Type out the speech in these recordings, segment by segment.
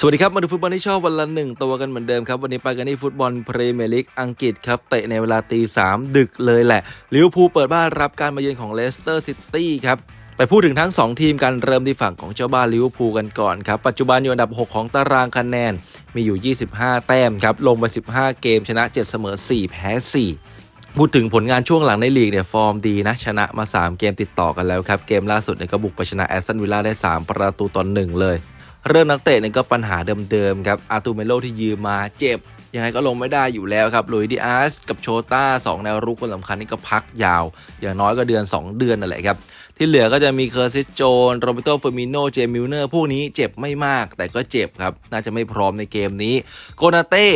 สวัสดีครับ มาดูฟุตบอลที่ชอบวันละหนึ่งตัวกันเหมือนเดิมครับ วันนี้ไปกันที่ฟุตบอลพรีเมียร์ลีกอังกฤษครับ เตะในเวลาตีสามดึกเลยแหละลิเวอร์พูลเปิดบ้านรับการมาเยือนของเลสเตอร์ซิตี้ครับไปพูดถึงทั้ง 2 ทีมกันเริ่มที่ฝั่งของเจ้าบ้านลิเวอร์พูลกันก่อนครับ ปัจจุบันอยู่อันดับ 6 ของตารางคะแนนมีอยู่ 25 แต้มครับลงไป 15 เกมชนะ 7 เสมอ 4 แพ้ 4พูดถึงผลงานช่วงหลังในลีกเนี่ยฟอร์มดีนะ ชนะมา 3 เกมติดต่อกันแล้วครับ เกมล่าสุดเนี่ยก็บุกไปชนะแอสตันวิลล่าได้ 3 ประตูต่อหนึ่งเลย เริ่มนักเตะเนี่ยก็ปัญหาเดิมๆครับอาร์ตูเมโลที่ยืมมาเจ็บ ยังไงก็ลงไม่ได้อยู่แล้วครับลุยดิอาสกับโชต้า2แนวรุกคนสำคัญนี่ก็พักยาว อย่างน้อยก็เดือน 2 เดือนนั่นแหละครับ ที่เหลือก็จะมีเคอร์ซิสโจนโรเบโตเฟอร์มิโนเจมิลเนอร์พวกนี้เจ็บไม่มาก แต่ก็เจ็บครับ น่าจะไม่พร้อมในเกมนี้โกนาเต้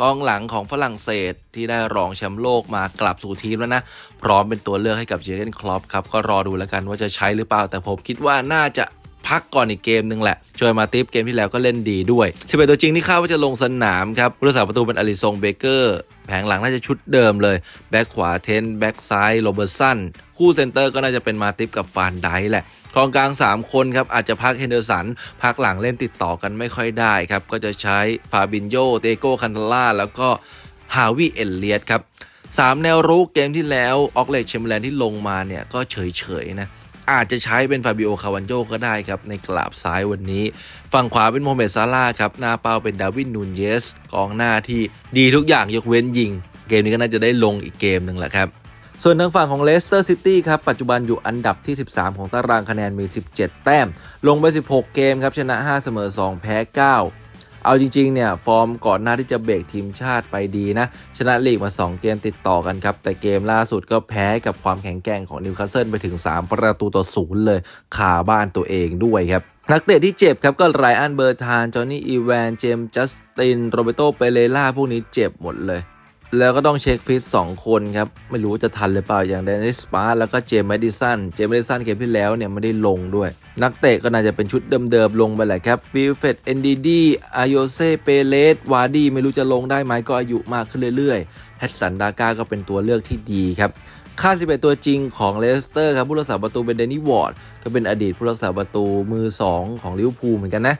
กองหลังของฝรั่งเศสที่ได้รองแชมป์โลกมากลับสู่ทีมแล้วนะ พร้อมเป็นตัวเลือกให้กับเจอร์เกนคลอปครับ ก็รอดูแล้วกันว่าจะใช้หรือเปล่า แต่ผมคิดว่าน่าจะ พักก่อนอีกเกมหนึ่งแหละช่วยมาติฟเกมที่แล้วก็เล่นดีด้วย11ตัวจริงที่คาดว่าจะลงสนามครับผู้รักษาประตูเป็นอลิซงเบเกอร์แผงหลังน่าจะชุดเดิมเลย แบ็คขวาเทน แบ็คซ้ายโรเบอร์สัน คู่เซนเตอร์ก็น่าจะเป็นมาติฟกับฟานไดแหละกองกลาง 3 คนครับ อาจจะพักเฮนเดอร์สัน พักหลังเล่นติดต่อกันไม่ค่อยได้ครับ ก็จะใช้ฟาบินโยเตโกคันทล่า แล้วก็ฮาวิเอลเลียตครับสามแนวรุกเกมที่แล้วออกเลกเชมเบอร์แลนที่ลงมาเนี่ยก็เฉยๆนะ อาจจะใช้เป็นฟาบิโอคาวันโจก็ได้ครับ ในกราบซ้ายวันนี้ ฝั่งขวาเป็นโมเมดซาร่าครับ หน้าเป้าเป็นดาวินนูนเยสกองหน้าที่ดีทุกอย่างยกเว้นยิง เกมนี้ก็น่าจะได้ลงอีกเกมหนึ่งแหละครับส่วนทางฝั่งของเลสเตอร์ซิตี้ครับ ปัจจุบันอยู่อันดับที่ 13 ของตารางคะแนนมี 17 แต้ม ลงไป 16 เกมครับ ชนะ 5 เสมอ 2 แพ้ 9 เอาจริงๆเนี่ยฟอร์มก่อนหน้าที่จะเบรกทีมชาติไปดีนะ ชนะลีกมา 2 เกมติดต่อกันครับ แต่เกมล่าสุดก็แพ้กับความแข็งแกร่งของนิวคาสเซิลไปถึง 3 ประตูต่อศูนย์เลยคาบ้านตัวเองด้วยครับนักเตะที่เจ็บครับก็ไรอันเบอร์ทาน จอห์นนี่อีแวน เจมส์จัสติน โรเบโตเปเรล่าพวกนี้เจ็บหมดเลย แล้วก็ต้องเช็คฟิต2คนครับ ไม่รู้จะทันหรือเปล่าอย่างเดนิสปาร์แล้วก็เจมส์แมดิสันเจมส์แมดิสันเกมที่แล้วเนี่ยไม่ได้ลงด้วย นักเตะก็น่าจะเป็นชุดเดิมๆลงไปแหละครับวิลเฟตเอนดีดีอาโยเซเปเลสวาร์ดี้ไม่รู้จะลงได้ไหมก็อายุมากขึ้นเรื่อยๆแฮตสันดาก้าก็เป็นตัวเลือกที่ดีครับค่า11 ตัวจริงของเลสเตอร์ครับผู้รักษาประตูเป็นเดนนี่วอร์ดก็เป็นอดีตผู้รักษาประตูมือ 2 ของลิเวอร์พูลเหมือนกันนะ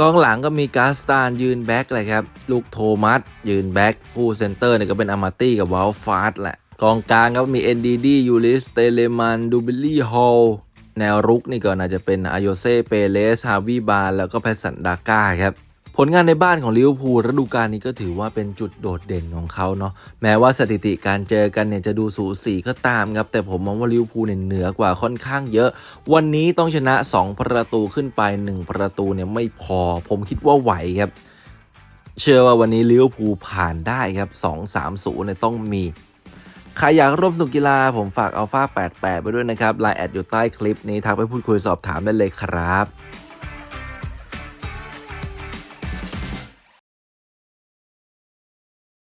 กองหลังก็มีกาสตานยืนแบ็กเลยครับ ลูกโทมัสยืนแบ็กคู่เซนเตอร์เนี่ยก็เป็นอามาตี้กับวอลฟาสแหละ กองกลางก็มีเอ็นดีดียูริสเตเลมันดูบิลลี่ฮอลแนวรุกนี่ก็น่าจะเป็นอโยเซเปเลสฮาวิบาลแล้วก็แพสสันดาก้าครับ ผลงานในบ้านของลิเวอร์พูลฤดูกาลนี้ก็ถือว่าเป็นจุดโดดเด่นของเขาเนาะแม้ว่าสถิติการเจอกันเนี่ยจะดูสูสีก็ตามครับแต่ผมมองว่าลิเวอร์พูลเนี่ยเหนือกว่าค่อนข้างเยอะ วันนี้ต้องชนะ 2 ประตูขึ้นไป 1 ประตูเนี่ยไม่พอ ผมคิดว่าไหวครับเชื่อว่าวันนี้ลิเวอร์พูลผ่านได้ครับ2-3-0เนี่ยต้องมีใครอยากร่วมสนุกกีฬาผมฝากอัลฟา88ไปด้วยนะครับไลน์แอดอยู่ใต้คลิปนี้ทักไปพูดคุยสอบถามได้เลยครับ